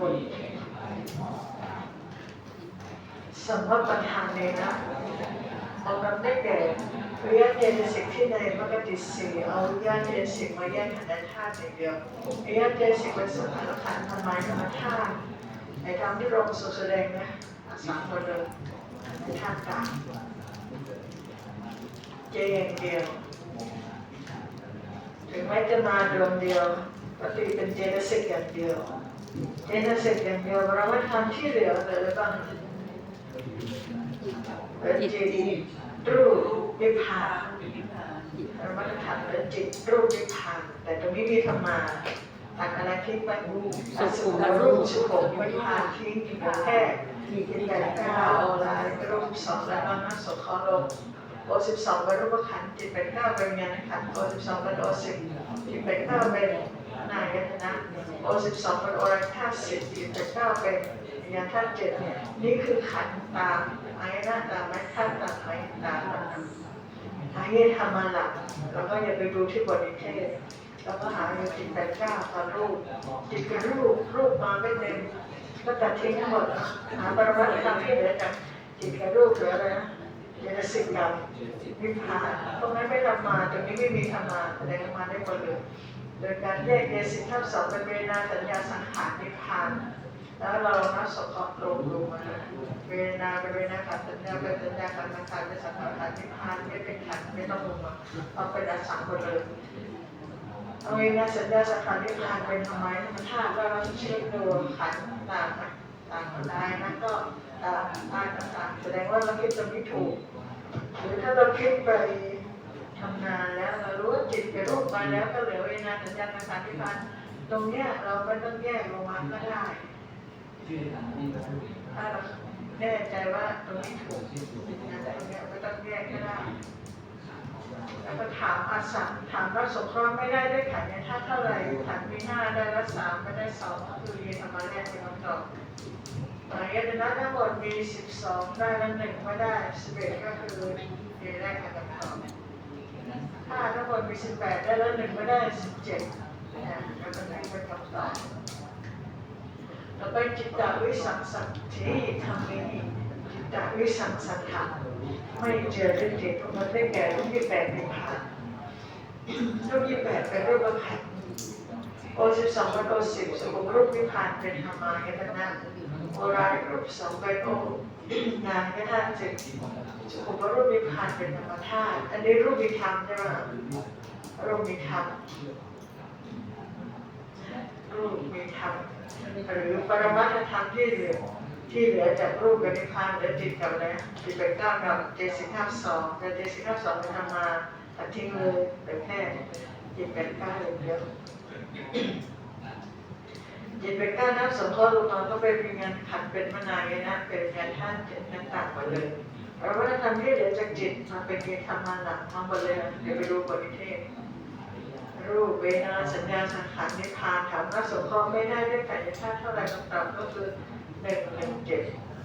บนสมมติประธานเลยนะเอานำได้แก่วิญญาณเจตสิกที่ในมกติสีเอาวิญญาณเจตสิกมาแยกขันธ์ธาตุอย่างเดียววิญญาณเจตสิกเป็นสังขารขันธ์ทำไมธรรมธาตุในทางที่ลงสุแสดงนะสามคนเลยในธาตุกลางเจอย่างเดียวถึงแม้จะมาดวงเดียวก็ตีเป็นเจตสิกอย่างเดียว เจตสิกอย่างเดียวเราไม่ทำที่เหลือเลยแล้วก็เป็นจิตรูปวิภาเราไม่ได้ทำเป็นจิตรูปวิภาแต่ตรงนี้มีธรรมาตัดอะไรทิ้งไปสุขุมรูปสุขุมวิภาทิ้งแค่ที่เป็นแบบเก้าลายรูปสองแล้วก็นักสคอลงโอสิบสองเป็นรูปขันธ์จิตเป็นเก้าเป็นญาณขันธ์โอสิบสองเป็นโอสิบจิตเป็นเก้าเป็น นายตนะโอสิบสองเป็นโอรังธาตุสิบจิตเป็นเก้าเป็นญาณธาตุเจ็ดเนี่ยนี่คือขันตามอายนะตามไม้ธาตุตามไม้ตามหาเยธรรมาหลักแล้วก็อย่าไปดูที่บทนิเทศ แล้วก็หาอยู่จิตเป็นเก้าตอนรูปจิตเป็นรูปรูปมาไม่เต็มก็ตัดทิ้งทั้งหมดหาปรมัตถ์ธรรมที่เหลือจากจิตกับรูปเหลืออะไรนะเจตสิกกับวิภาตรงนั้นไม่ทำมาตรงนี้ไม่มีทำมาแสดงมาได้หมดเลย โดยการแยกเจตสิกทั้งสองเป็นเวนาสัญญาสังขารนิพพานแล้วเรานับสกอตลงลงมาเวนาเป็นเวนาขันสัญญาเป็นสัญญาขันสังขารเป็นสังขารขันนิพพานไม่เป็นขันไม่ต้องลงมาเอาเป็นอสังหมดเลยเอาเวนาสัญญาสังขารนิพพานเป็นทำไมถ้าเราเช็คดูขันต่างต่างกันได้นะก็ต่างต่างแสดงว่าเราคิดตรงนี้ถูกหรือถ้าเราคิดไป ทำงานแล้วเรารู้ว่าจิตกับรูปมาแล้วก็เหลือเวลาสัญญาณสังขารที่พันตรงเนี้ยเราไม่ต้องแยกลงมาก็ได้ถ้าเราแน่ใจว่าตรงนี้ถูกนะตรงเนี้ยไม่ต้องแยกก็ได้แล้วก็ถามอาสังถามว่าสงเคราะห์ไม่ได้ได้ขันเนี่ยถ้าเท่าไหร่ขันมีห้าได้ละสามไม่ได้สองก็คือเรียนธรรมะแรกเป็นคำตอบอายตนะทั้งหมดมี12ได้ล้วหนึ่งไม่ได้11ก็คือเอแรกกับตอบ ถ้าทั้งหมดมี18ได้แล้วหนึ่งไม่ได้17นะก็เป็ไหนเป็นคำตอบต่อไปจิตตวิสังสัตถิธรรมินีจิตตวิสังสัตถะไม่เจอด้วยจิตมันได้แก่รูปที่แปดในผ่านรูปที่แปดเป็นรูปขันธ์โอสิบสองเป็นโอสิบสมรูปวิพานเป็นธรรมายตนะ โบราณรูปสองเป็นองค์งานก็ท่านจึงสุขุมรูปมีพานเป็นธรรมธาตุอันนี้รูปมีธรรมใช่ไหมรูปมีธรรมรูปมีธรรมหรือปรมัตถธรรมที่เหลือที่เหลือจากรูปกับนิพพานเหลือจิตกับอะไรจิตเป็นเก้ากับเจสิบห้าสองแต่เจสิบห้าสองเป็นธรรมาตัดทิ้งเลยเป็นแค่จิตเป็นเก้าอย่างเดียว จิตเป็นก้าวน้ำสงเคราะห์ลงมาก็เป็นวิญญาณขันธ์เป็นมนายนะเป็นวิญญาณท่านเจ็ดนั้นต่างหมดเลยเพราะว่าทำที่เหลือจากจิตมาเป็นเกียรติธรรมาหลักทั้งหมดเลยเดี๋ยวไปดูบทนิเทศรูปเวทนาสัญญาสังขารนิพพานถามว่าสงเคราะห์ไม่ได้ด้วยกันธาตุเท่าไหร่คำตอบก็คือหนึ่งหนึ่งเจ็ด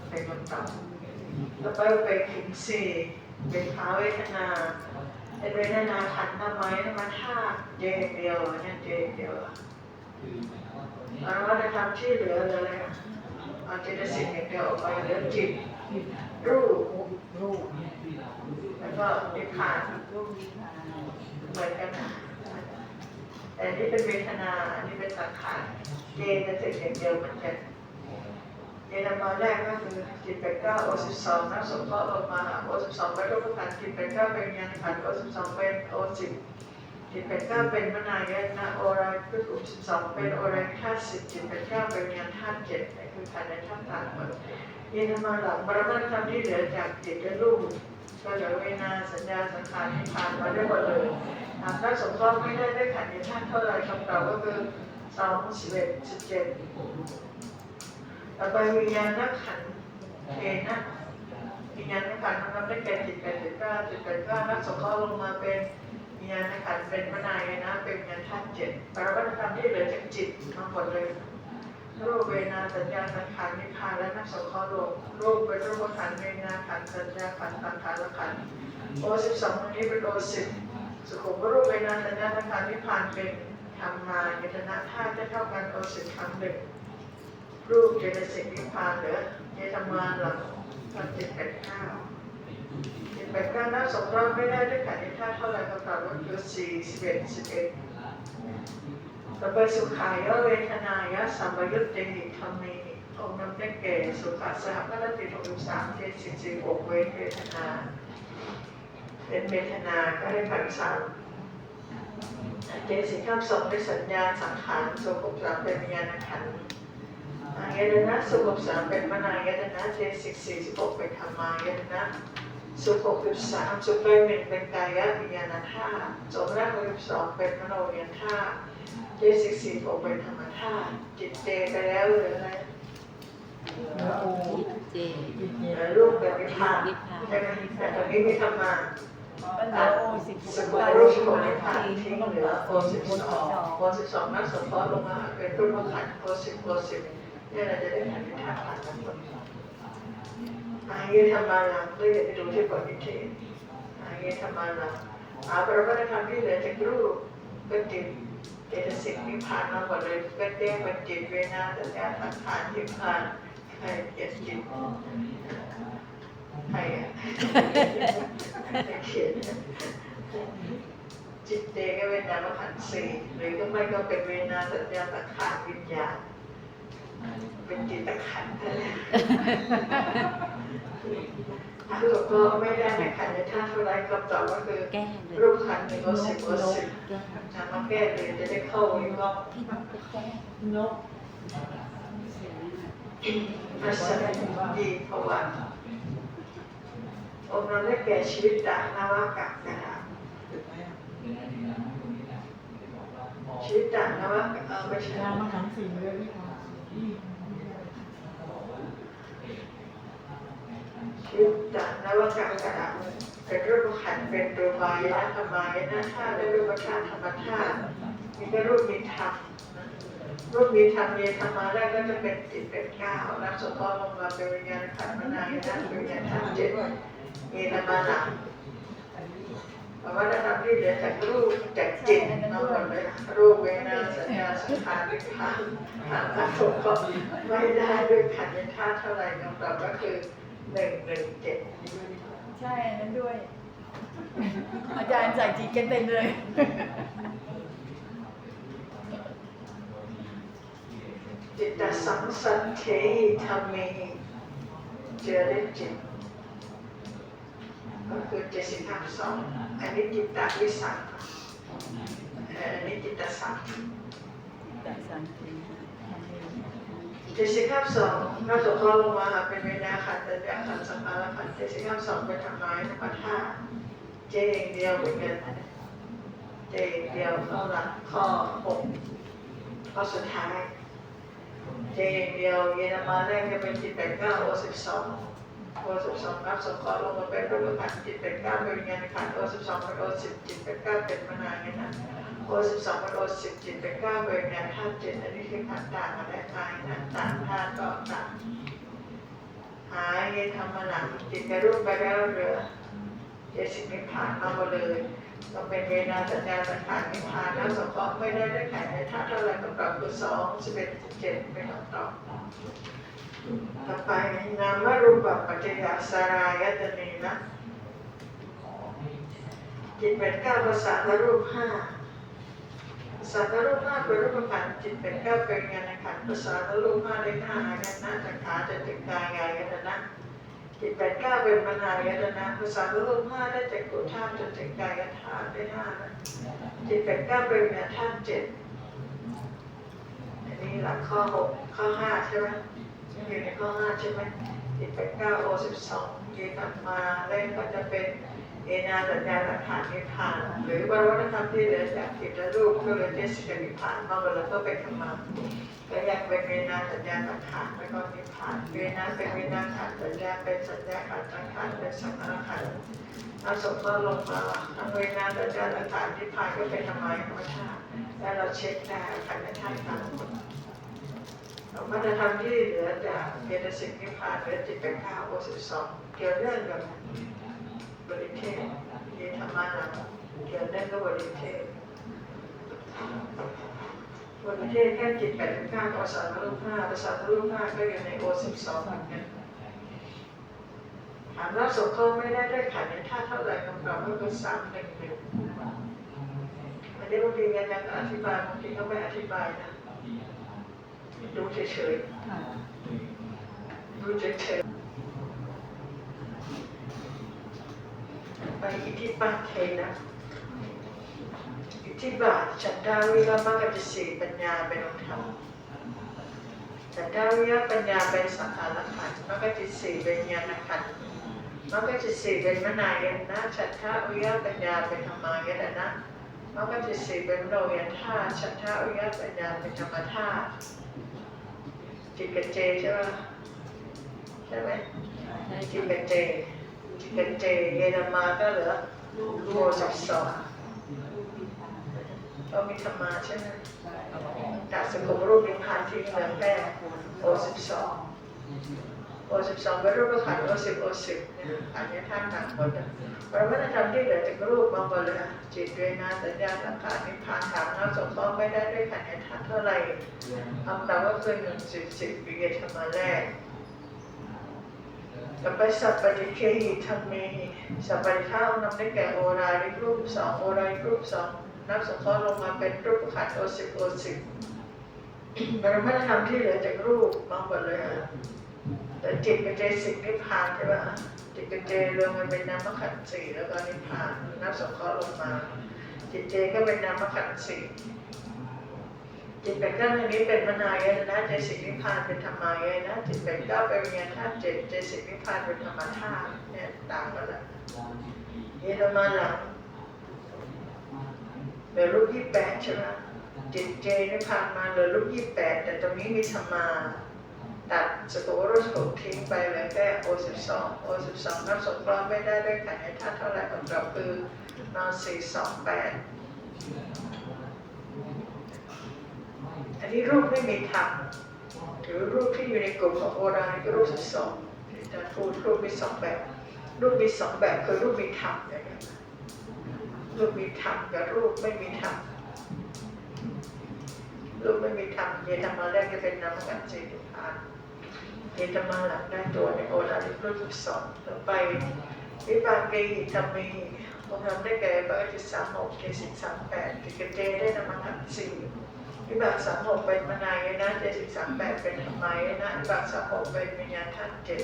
เป็นคำตอบแล้วไปไปถึงสี่เป็นภาเวทนาเป็นเวทนาขันธ์ทำไมธรรมธาตุเจเดียวเนี่ยเจเดียว อวัตธรรมที่เหลือเลยเอาเจตสิกอย่างเดียวออกไปเหลือจิตรูปรูปแล้วก็นิพพานเหมือนกันนะแต่นี่เป็นเวทนา อันนี้เป็นสังขารเจตสิกอย่างเดียวเหมือนกันเจตนาแรกก็คือจิตเป็นเก้าโอสิบสองนักสมเคราะห์ลงมาโอสิบสองเป็นรูปขันจิตเป็นเก้าเป็นญาณขันโอสิบสองเป็นโอสิบ จิตเป็นเก้าเป็นมนายนะโอราคืออุสิบสองเป็นโอราธาตุสิบจิตเป็นเก้าเป็นญาณธาตุเจ็ดนี่คือขันในธาตุต่างหมดยินมาหลังบรมธรรมที่เหลือจากจิตและรูปก็เหลือเวนาสัญญาสังขารนิพพานมาได้หมดเลยหากถ้าสงเครไม่ได้ได้ขันธ์ในธาตุเท่าไรคำตอบก็คือสองสิบเอ็ดสิบเจ็ดต่อไปวิญญาณขันธ์เทนะวิญญาณขันธ์มันได้แก่จิตแปดสิบเก้าจิตแปดเก้านักสงฆ์ลงมาเป็น วิญญาณขันธ์เป็นมนายนะ เป็นวิญญาณธาตุเจ็ดปรมัตถธรรมที่เหลือจากจิตทั้งหมดเลยรูปเวนาสัญญาสังขารนิพพานและนักสงเคราะห์โลกรูปเป็นรูปขันเวนาขันสัญญาขันสังขารละขันโอสิบสองนี้เป็นโอสิบสุขุมรูปเวนาสัญญาสังขารนิพพานเป็นธรรมายตนะธาตุจะเท่ากันโอสิบครั้งหนึ่งรูปเจตสิกนิพพานเหลือเยธรรมานหลังตอนเจ็ดแปดเก้า เจ็ดแปก้านับสองรอบไม่ได้ด้วยกันในท่าเท่าไหร่ก็ตอบว่าคือสี่สิบเอ็ดสิบเอ็ดต่อไปสุขายะเวทนายะสัมปยุตติธรรมีองค์นำได้แก่สุขสหพัติหกสิบสามเจ็ดสิบสี่หกเวทนาเป็นเวทนาก็ได้ขันสามเจสิกข้ามสองเป็นสัญญาสังขารสุขสามเป็นวิญญาณขันธ์อายตนะสุขสามเป็นมนายตนะเจสิกสี่สิบหกเป็นธรรมายตนะ สุขหกสิบสามสุขเป็นหนึ่งเป็นกายวิญญาณธาตุสมรักหกสิบสองเป็นมโนวิญญาณธาตุเจสิกสี่หกเป็นธรรมธาตุจิตเจไปแล้วหรืออะไรเจเหลือรูปแบบนิพพานใช่ไหมแต่ตอนนี้มีธรรมะปัญญาโอสิบสกุลรูปโนิพพานทิ้งเหลือโอสิบสองโอสิบสองนักสมพรลงมาเป็นรูปขันโอสิบโอสิบเนี่ยเราจะได้ขันธ์ธาตุผ่านทั้งหมด อาเยธรรมานังก็อย่าไปดูที่ปณิเทศอาเยธรรมานังอาประวัติธรรมที่เหลือจากรูปก็จิตเจตสิกนิพพานมาหมดเลยก็แจ้งเป็นจิตเวนาสัญญาสังขารนิพพานใครเขียนจิตใครอะใครเขียนจิตเตก็เป็นนามขันธ์สี่หรือก็ไม่ก็เป็นเวนาสัญญาสังขารวิญญาณ เป็นจิตขันธ์นั่นแหละถ้าหลวงพ่อไม่ได้ในขันธ์ท่าเท่าไรคำตอบก็คือรูปขันธ์หนึ่งก็สิบก็สิบแก้ทำมาแก้เลยจะได้เข้าวิเคราะห์พี่น้องไปแก้นกมาแสดงดีเพราะว่าองค์เราได้แก่ชีวิตจากนาวากะนะครับชีวิตจากนาวากะเออไม่ใช่ยามาหันสี่เลยพี่ค่ะ ชิตจากนวากะกระดาษเป็นรูปขันธ์เป็นรูปายนะธรรมายนะธาตุและรูปธาตุธรรมธาตุมีก็รูปมีธรรมรูปมีธรรมเยธรรมาแรกก็จะเป็นจิตเป็นเก้านักสมพรลงมาเป็นวิญญาณขันธ์มานายนะเป็นวิญญาณธาตุเจ็ดเยธรรมาหลังเพราะ ว่าถ้าทำที่เหลือจากรูปจากจิตมาหมดเลยรูปเวทนาสัญญาสังขารวิญญาณทาอารมก็ไม่ได้ด้วยขันธ์ในธาตุเท่าไหร่คำตอบก็คือหนึ่งหนึ่งเจ็ดใช่นั้นด้วย อาจารย์ใส่จีกันเต็มเลยจิตตสังสันเทธรรมเมเจริญจิต ก็คือเจสิกาสองอันนี้จิตตวิสังอันนี้จิตตสังแต่สันติเจสิกาสองนอกจากพอลงมาเป็นเวนาขันธ์แต่ยาขันธ์สัมภารขันธ์เจสิกาสองเป็นธรรมายธรรมธาตุเจอย่างเดียวเหมือนกันเจอย่างเดียวข้อหลักข้อหกข้อสุดท้ายเจอย่างเดียวเยนมาแรกจะเป็นจิตแปดเก้าโอสิบสอง โอสิบสองนับสงเครลงมาเป็นรูปขันจิตเป็นเก้าเป็นวิญญาณขันโอสิบสองเป็นโอสิบจิตเป็นเก้าเป็นมนายนะโอสิบสองเป็นโอสิบจิตเป็นเก้าเป็นวิญญาณธาตุเจ็ดอันนี้คือขันต่างกันและกายนะต่างธาตุก็ต่างหายธรรมหนังจิตกับรูปไปแล้วเหลือเจสิกนิพพานมามดเลยต้องเป็นเวนาสัญญาสังขารนิพพานแล้วสงเคราะห์ไม่ได้ด้วยขันธ์ในธาตุเท่าไร่คำตอบคือสองสิบเอ็ดสิบเจ็ดเป็นคำตอบ ต่อไปนามรูปปัจจยสารายตนีนะจิตเป็นเก้าภาษารูปห้าภาษารูปห้าเป็นรูปขันจิตเป็นเก้าเป็นงานขันภาษารูปห้าได้ห้าอายตนะจักขาจะถึงกายายตนะจิตเป็นเก้าเป็นมนายตนะภาษารูปห้าได้จากกุธาตุจนถึงกายธาตุได้ห้านะจิตเป็นเก้าเป็นงานธาตุเจ็ดอันนี้หลักข้อหกข้อห้าใช่ไหม อยู่ในข้อห้าใช่ไหมติดไปเก้าโอสิบสองเยนำมาเล่นก็จะเป็นเอนาสัญญาหลักฐานนิพพาน หรือบรวัตธรรมที่เหลือจากจิตและรูปก็เหลือเจสิกนิพพานมาแล้วก็เป็นธรรมะก็อยากเป็นเวนาสัญญาหลักฐานแล้วก็นิพพานเวนาเป็นเวนาขันสัญญาเป็นสัญญาขันสังขารเป็นสังขารขันอาสมก็ลงมาทางเวนาสัญญาหลักฐานนิพพานก็เป็นธรรมะธรรมชาติแล้วเราเช็คได้ขันธ์ในธาตุ ทั้งหมดมันจะทำที่เหลือจากเจตสิกนิพพานหลือจิตเป็นข้าวโอสิบสองเกี่ยวเนื่องกับบริเทศเยธรรมานังเกี่ยวเนื่องกับบริเทศวันเทศแค่จิตแปดสิบเก้าภาษาทะลุห้าภาษาทะลุห้าก็อยู่ในโอสิบสองเหมือนกันถามว่าสงเคราะห์ไม่ได้ด้วยขันในท่าเท่าไหร่คำตอบก็คือสามหนึ่งหนึ่งอันนี้บางทีอาจารย์ก็อธิบายบางทีก็ไม่อธิบายนะ ดูเฉยๆดูเฉยๆไปอิทธิปันเทนะอิทธิบาทฉันทาวิรมกติสีปัญญาเป็นองค์ธรรมฉันทาวิรปัญญาเป็นสังขารขันธ์มกติสีเป็นญาณขันธ์มกติสีเป็นมนายนนะฉันทาวิรปัญญาเป็นธรรมายนะนะมกติสีเป็นโนยธาตุฉันทาวิรปัญญาเป็นธรรมธาตุ จิตกับเจใช่ไหมใช่ไหมจิตกับเจจิตกับเจเยนมาก็เหลือโมสิบสองเรามีธรรมะใช่ไหมจากสกุลรูปนิพพานที่เหลือแค่โอสิบสอง โอสิบสองเป็รูปขันโอสิบโอสิบเนี่ยอันนี้ท่านต่างคนนะเราไม่ได้ทำที่เหลือจากรูปมาหมดเลยอะจิตเวนาสัญญาสังขารนิพพานถามเราสงเคราะห์ไม่ได้ด้วยขันธ์ในท่านเท่าไหร่คำตอบก็คือหนึ่งสิบสิบวิเยธรรมแรกต่อไปสัพปฏิเคหิธรรมเมสัพปฏิข้าวนำได้แก่โอราริรูปสองโอราริรูปสองนับสงเคราะห์ลงมาเป็นรูปขันโอสิบโอสิบเรม่ได้ทำที่เหลือจากรูปมาหมดเลยอะ แต่จิตกับเจสิกนิพพานใช่ป่ะจิตกับเจรวมกันเป็นนามขันธ์สี่แล้วก็นิพพานนับสองเคราะห์ลงมา จิตเจก็เป็นนามขันธ์สี่จิตเป็นเก้าอันนี้เป็นมนายนะเจสิกนิพพานเป็นธรรมายนะจิตเป็นเก้าเป็นวิญญาณธาตุเจเจสิกนิพพานเป็นธรรมธาตุเนี่ยต่างกันละเยอรมันหลังเหลือรูปยี่แปดใช่ไหมจิตเจนี่ผ่านมาเหลือรูปยี่แปดแต่ตรงนี้มีธรรมา ตัดสกุลรูปสกุลทิ้งไปเหลือแค่โอสิบสองโอสิบสองนับสงเคราะห์ไม่ได้ด้วยขันธ์ในท่าเท่าไหร่ของเราคือนอนสี่สองแปดอันนี้รูปไม่มีธรรมหรือรูปที่อยู่ในกลุ่มของโอรานี่ก็รูปสิบสองที่อาจะพูดรูปมีสองแบบ รูปมีสองแบบคือรูปมีธรรมอย่างเงี้ยรูปมีธรรมกับรูปไม่มีธรรมรูปไม่มีธรรมเยธรรมาแรกจะเป็นนามกันสีนิพพาน เยธรรมาหลังได้ตัวในโอลาริรูปสิบสองต่อไปวิปากเกหิธรรมีองค์ธรรมได้แก่ปฏิสามหกเกสิสามแปดติกเจได้นามขันธ์สี่วิบากสามหกเป็นมนายนะเจสิสามแปดเป็นธรรมายนะวิบากสามหกเป็นวิญญาณธาตุเจ็ด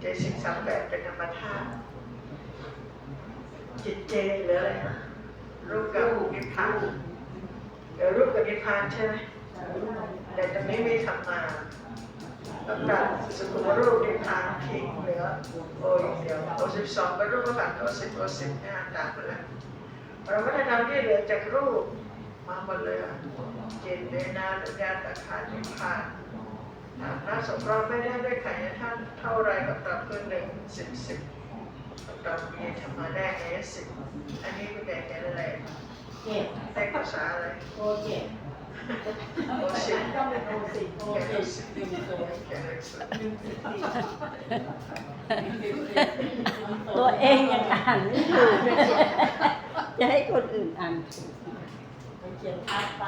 เจสิสามแปดเป็นธรรมธาตุจิตเจหรืออะไรนะรูปกับนิพพานเดี๋ยวรูปกับนิพพานใช่ไหมแต่ตรงนี้ไม่ทำมา ต้องการสกุลรูปนิพพานทิ้งเหลือโอ้ยเดี๋ยวโอสิบสองเป็นรูปขันธ์โอสิบโอสิบเนี่ยต่างกันแล้วเราไม่ได้ทำที่เหลือจากรูปมาหมดเลยอะจิตเวทนาสัญญาสังขารนิพพานถ้าสงเคราะห์ไม่ได้ด้วยขันธ์ท่านเท่าไรกับตับคือหนึ่งสิบสิบตอนมีธรรมะแรกในสิบอันนี้เป็นแบบอะไรเจ็ดได้ภาษาอะไรโอเจ็ดโอสิบ ต้องเป็นโอสิบโอแกเจ็ดสิบหนึ่งศูนย์แกสิบหนึ่งสิบสี่ตัวเองยังอ่านไม่ถูกเลยจะให้คนอื่นอ่านถูกไปเขียนทับไป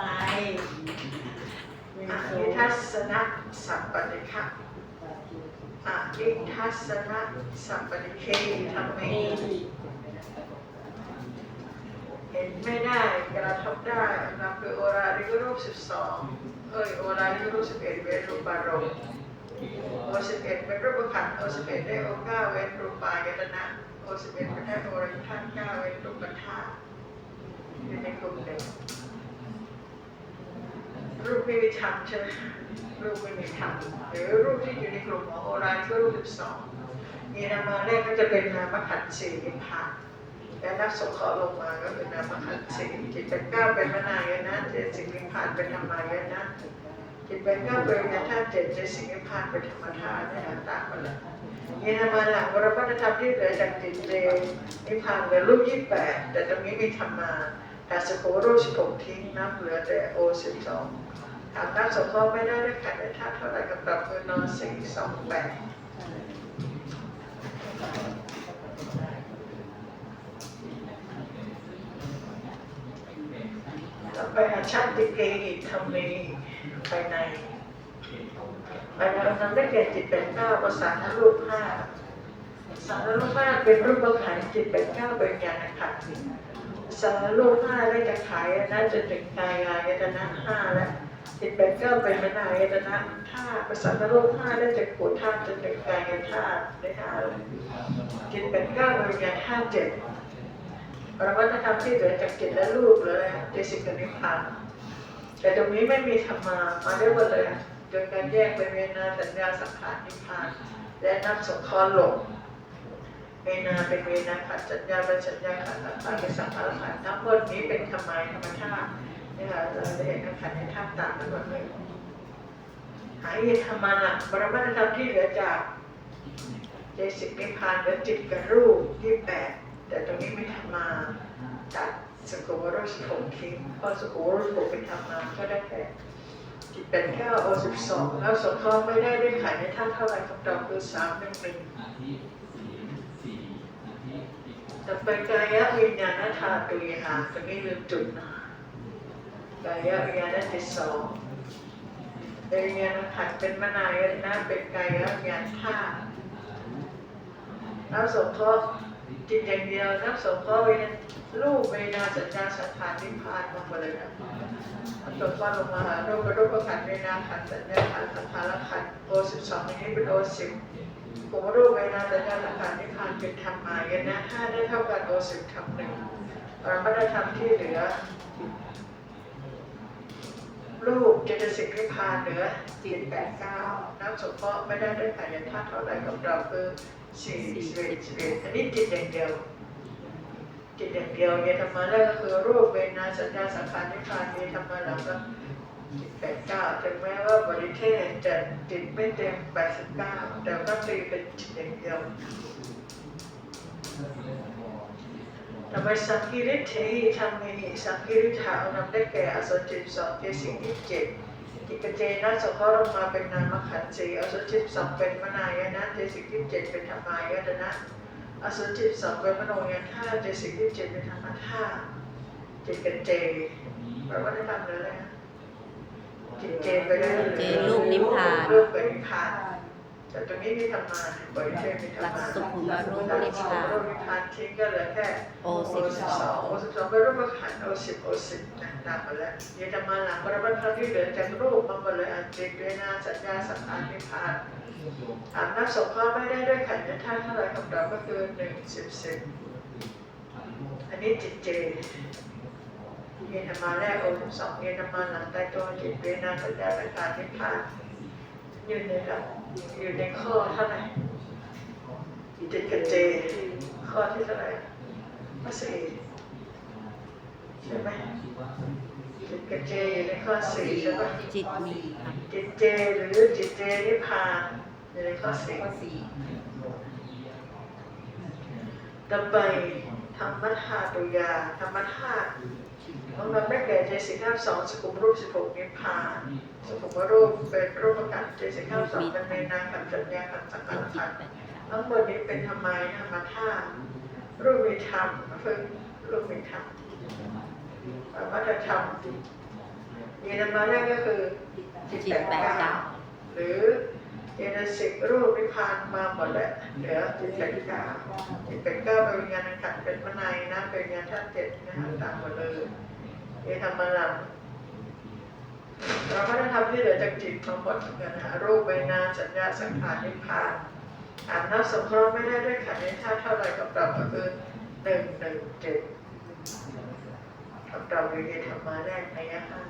หนึ่งอาศูนินย์ทัศนะสัมปนิฆะอานิทัศนะสัมปนิเคธรรม เอดีเห็นไม่ได้กระทบได้นับคือโอราริกรูปสิบสองเอ้ยโอราริกรูปสิบเอ็ดเวรูปารมโอสิบเอ็ดเป็นรูปขันโอสิบเอ็ดได้โอเก้าเวนรูปายตนะโอสิบเอ็ดเป็นได้โอริทันเก้าเวนรูปธาตุอยู่ในกลุ่มเดียวรูปไม่มีธรรมใช่ไหมรูปไม่มีธรรมหรือรูปที่อยู่ในกลุ่มของโอราริกรูปสิบสองมีนามาแรกก็จะเป็นนามขันธ์สี่นิพพาน และนักสงเคราะห์ลงมาก็เป็นนามขันธ์สี่จิตเป็นก้าวเป็นมนายนะเจตสิกนิพพานเป็นธรรมายนะจิตเป็นก้าวเป็นญาณธาตุเจตเจตสิกนิพพานเป็นธรรมธาตุนี่ยต่างกันเลยยีนามาหลังวรพัฒธรรมที่เหลือจากจิตเจนิพพานเหลือรูปยี่แปดแต่ตรงนี้มีธรรมาแต่สกุลรูปสิบหกทิ้งนับเหลือแต่โอสิบสองถามนักสงเคราะห์ไม่ได้ด้วยขันธ์ในธาตุเท่าไหร่กับปรับคือนอนสี่สองแปด ต่อ ไปไปหาชาติเกอิธรรมีไปในไปในนั้นได้แก่จิตเป็นเก้าประสานรูปห้าสารรูปห้าเป็นรูปขันจิตเป็นเก้าเป็นญาณขันสารรูปห้าได้จะขายนะจนถึงกายายตนะห้าแล้วจิตเป็นเก้าเป็นมนายตนะห้าประสานรูปห้าได้จากขุธาตุจนถึงกายธาตุได้ห้าจิตเป็นเก้าเป็นญาณธาตุเจ็ด ปรมัตถธรรมที่เหลือจากจิตและรูปเลยเจสิกนิพพานแต่ตรงนี้ไม่มีธรรมามาเรียกว่าเลยโดยการแยกเป็นเวนาสัญญาสังขารนิพพาน และนับสงเคราะห์หลงเวนาเป็นเวนาขันธ์สัญญาเป็นสัญญาขันธ์สังขารเป็นสังขารขันธ์ทั้งหมดนี้เป็นธรรมายธรรมชาตินี่ค่ะเราจะเห็นขันในธาตุต่างกันหมดเลยหายธรรมานะปรมัตธรรมที่เหลือจากเจสิกนิพพานเหลือจิตกับรูปยี่แปด แต่ตรงนี้ไม่ทำมาตัดสกุวรุสผงทิ้งเพราะสกุวรุสผงเป็นทำมาก็ได้แค่จิตเป็นเก้าโอสิบสองแล้วสงเคราะห์ไม่ได้ด้วยขายในท่าเท่าไหร่คำตอบคือสามหนึ่งหนึ่งต่อไปกายวิญญาณธาตุยหาตรงนี้ลืมจุดนะกายวิญญาณจิตสองเป็นวิญญาณขันเป็นมนายนะเป็นกายวิญญาณธาตุแล้วสงเคราะห์ จิตอย่างเดียวนับสงเคราะห์เวทรูปเวนาสัญญาสังขารนิพพานมาหมดเลยนะมันตกฟ้าลงมาหารูปกระดูกขันเวนาขันสัญญาขันสังขารขันโอสิบสองนี้เป็นโอสิบผมรูปเวนาสัญญาสังขารนิพพานเป็นธรรมายนะห้าได้เท่ากันโอสิบธรรมหนึ่งปรมัตถธรรมที่เหลือรูปเจตสิกนิพพานเหลือจิตแปดเก้านับสงเคราะห์ไม่ได้ด้วยขันธ์ธาตุเท่าไหร่กับเราคือ สี่สิบเอ็ดสิบเอ็ดอันนี้จิตอย่างเดียวจิตอย่างเดียวเยธรรมะแรกก็คือรูปเวทนาสัญญาสังขารนิพพานเยธรรมะแล้วก็จิตแปดเก้าถึงแม้ว่าบริเทศจะจิตไม่เต็มแปดสิบเก้าแต่ก็ตีเป็นจิตอย่างเดียวทำไมสังกิริเทหิทำไมสังกิริธานำได้แก่อสรจิตสองเจสิกที่เจ็ด จิตเจนะสงเคราะห์ลงมาเป็นนามขันธ์สี่อสุจิตสองเป็นมนายนะเจสิกที่เจ็ดเป็นธรรมายตนะอสุจิตสองเป็นมโนยธาตุเจสิกที่เจ็ดเป็นธรรมธาตุจิตเป็นเจแปลว่าได้ทำเลยนะจิตเจไปได้เลยเจรูปนิพพานรูปเป็นนิพพาน แต่ตรงนี้มีธรรมาบริเทศมีธรรมาสุขุมรูปนิพพานรูปนิพพานทิ้งก็เหลือแค่โอสิบสองโอสิบสองเป็นรูปขันธ์โอสิบโอสิบนะตามมาแล้วเยธรรมาหลังปรมัตถ์ที่เหลือจากรูปมาหมดเลยอันจิตเวทนาสัญญาสังขารนิพพานอ่านนับสงเคราะห์ไม่ได้ด้วยขันธ์ธาตุเท่าไหร่คำตอบก็คือหนึ่งสิบสิบอันนี้จิตเจเยธรรมาแรกโอสิบสองเยธรรมาหลังใต้ตัวจิตเวทนาสัญญาสังขารนิพพานอยู่ในหลัก อยู่ในข้อเท่าไหร่จิตกับเจ ข้อที่เท่าไหร่ข้อสี่ใช่ไหมจิตกับเจอยู่ในข้อสี่ใช่ไหมจิตมีค่ะจิตเจหรือจิตเจนิพพานอยู่ในข้อสี่ข้อสี่ต่อไปธรรมธาตุยาธรรมธาตุ ของเราได้แก่เจสิก้าสองสกุลรูปสิบหกนิพพานสกุลรูปเป็นรูปประกันเจสิก้าสองเป็นในนามขันธ์สัญญาขันธ์สังขารขันธ์ทั้งหมดนี้เป็นธรรมายธรรมธาตุรูปมีธรรมคือรูปมีธรรมวัฏธรรมเยนมาแรกก็คือจิตจิตแปแปดดเก้าเก้าหรือเยนสิกรูปนิพพานมาหมดแหละเหลือจิตแปดเก้าจิตแปดเก้าเป็นวิญญาณขันธ์เป็นมนายนะเป็นวิญญาณธาตุเจ็ดนะฮะตามหมดเลย เยธรรมลังเราก็ได้ทำที่เหลือจากจิตทั้งหมดเหมือนกันนะรูปเวทนาสัญญาสังขารนิพพานอ่านนับสงเคราะห์ไม่ได้ด้วยขันธ์ในชาติเท่าไรกับเราก็คือหนึ่งหนึ่งเจ็ดกับเราวิริยธรรมาแรกในยะห้า